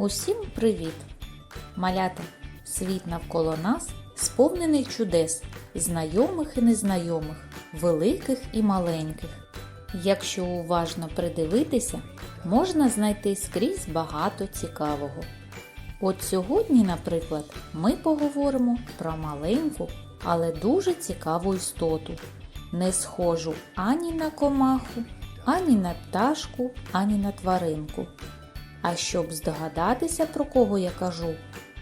Усім привіт! Малята, світ навколо нас сповнений чудес, знайомих і незнайомих, великих і маленьких. Якщо уважно придивитися, можна знайти скрізь багато цікавого. От сьогодні, наприклад, ми поговоримо про маленьку, але дуже цікаву істоту, не схожу ані на комаху, ані на пташку, ані на тваринку. А щоб здогадатися, про кого я кажу,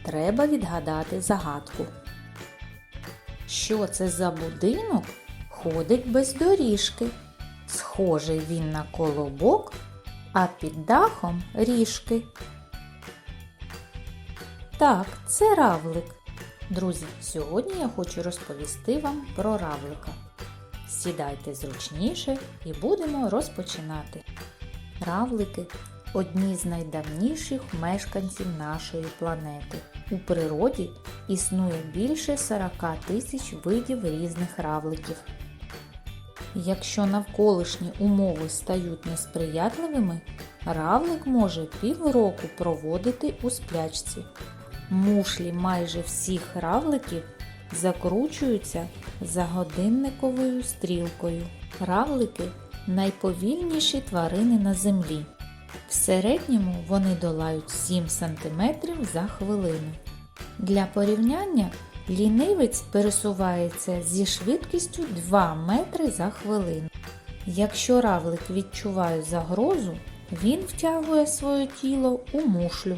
треба відгадати загадку. Що це за будинок ходить без доріжки? Схожий він на колобок, а під дахом ріжки. Так, це равлик. Друзі, сьогодні я хочу розповісти вам про равлика. Сідайте зручніше і будемо розпочинати. Равлики одні з найдавніших мешканців нашої планети. У природі існує більше 40 тисяч видів різних равликів. Якщо навколишні умови стають несприятливими, равлик може півроку проводити у сплячці. Мушлі майже всіх равликів закручуються за годинниковою стрілкою. Равлики найповільніші тварини на землі. В середньому вони долають 7 см за хвилину. Для порівняння лінивець пересувається зі швидкістю 2 метри за хвилину. Якщо равлик відчуває загрозу, він втягує своє тіло у мушлю.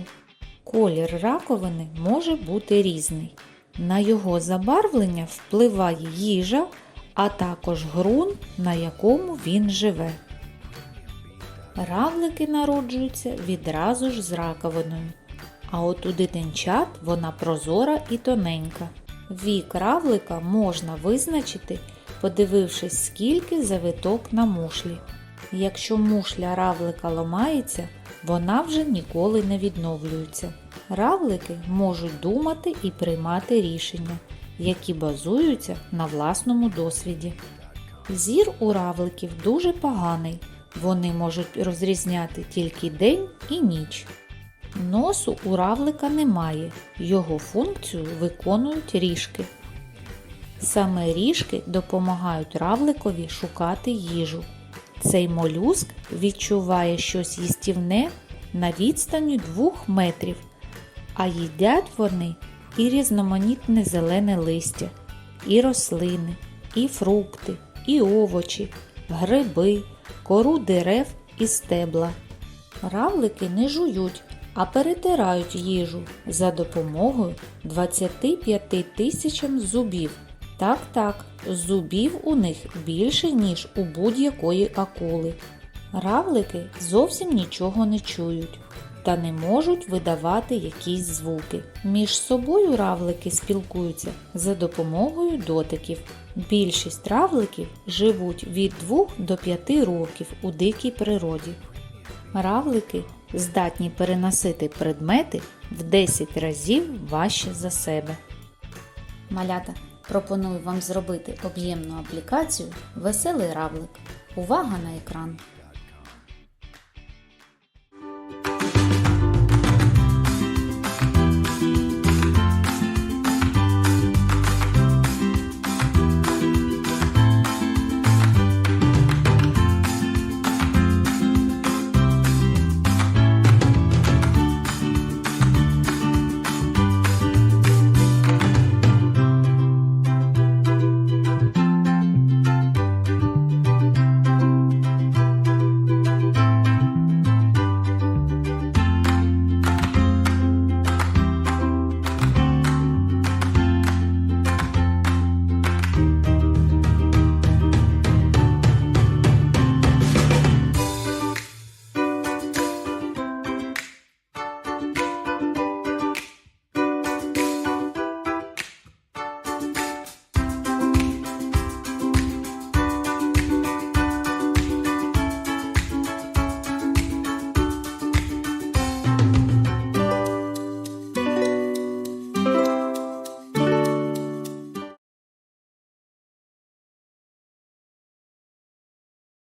Колір раковини може бути різний. На його забарвлення впливає їжа, а також ґрунт, на якому він живе. Равлики народжуються відразу ж з раковиною, а от у дитинчат вона прозора і тоненька. Вік равлика можна визначити, подивившись, скільки завиток на мушлі. Якщо мушля равлика ламається, вона вже ніколи не відновлюється. Равлики можуть думати і приймати рішення, які базуються на власному досвіді. Зір у равликів дуже поганий. Вони можуть розрізняти тільки день і ніч. Носу у равлика немає, його функцію виконують ріжки. Саме ріжки допомагають равликові шукати їжу. Цей молюск відчуває щось їстівне на відстані 2 метрів, а їдять вони і різноманітне зелене листя, і рослини, і фрукти, і овочі, гриби, кору дерев і стебла. Равлики не жують, а перетирають їжу за допомогою 25 тисячам зубів. Так, так, зубів у них більше, ніж у будь-якої акули. Равлики зовсім нічого не чують та не можуть видавати якісь звуки. Між собою равлики спілкуються за допомогою дотиків. Більшість равликів живуть від 2 до 5 років у дикій природі. Равлики здатні переносити предмети в 10 разів важче за себе. Малята, пропоную вам зробити об'ємну аплікацію Веселий равлик. Увага на екран!